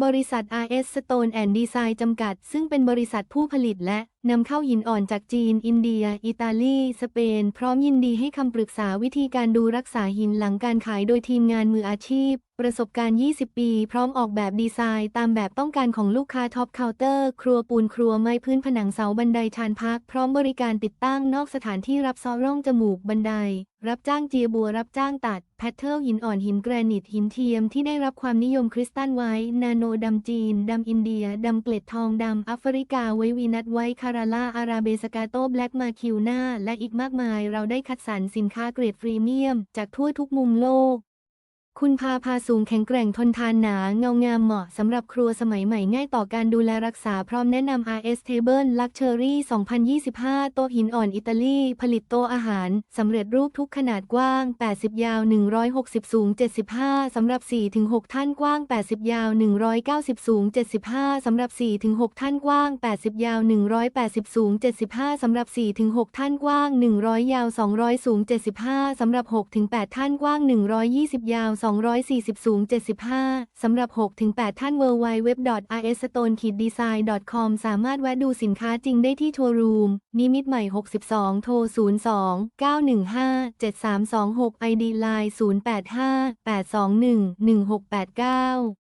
บริษัท RS Stone and Design จำกัด ซึ่งเป็นบริษัทผู้ผลิตและนำเข้าหินอ่อนจากจีน อินเดีย อิตาลี สเปน พร้อมยินดีให้คำปรึกษาวิธีการดูรักษาหินหลังการขายโดยทีมงานมืออาชีพ ประสบการณ์ 20 ปี พร้อมออกแบบดีไซน์ ตามแบบต้องการของลูกค้าท็อปเคาน์เตอร์ ครัวปูนครัวไม้พื้นผนังเสาบันไดชานพัก พร้อมบริการติดตั้งนอกสถานที่รับซอร่องจมูกบันได รับจ้างเจียบัว รับจ้างตัด แพทเทิลหินอ่อนหินแกรนิตหินเทียมที่ได้รับความนิยมคริสตัลไว้ นาโนดำจีนดำอินเดียดำเกล็ดทองดำแอฟริกาไววีนัทไว้คาราล่าอาราเบสกาโตแบล็กมาคิวนาและอีกมากมาย เราได้คัดสรรสินค้าเกรดพรีเมียม จากทั่วทุกมุมโลก คุณพาพาสูงแข็งแกร่งทนทานหนาเงางามเหมาะสำหรับครัวสมัยใหม่ง่ายต่อการดูแลรักษาพร้อมแนะนำ RS Table Luxury 2025 โต๊ะหินอ่อนอิตาลี ผลิตโต๊ะอาหารสำเร็จรูปทุกขนาดกว้าง 80 ยาว 160 สูง 75 สำหรับ 4-6 ท่านกว้าง 80 ยาว 190 สูง 75 สำหรับ 4-6 ท่านกว้าง 80 ยาว 180 สูง 75 สำหรับ 4-6 ท่านกว้าง 100 ยาว 200 สูง 75 สำหรับ 6-8 ท่านกว้าง 120 ยาว240 สูง 75 สำหรับ 6-8 ท่าน w w w i s s t o n e d e s i g n c o m สามารถแวะดูสินค้าจริงได้ที่โชว์รูม นิมิตใหม่ 62 โทร 02 915 7326 ID Line 085 821 1689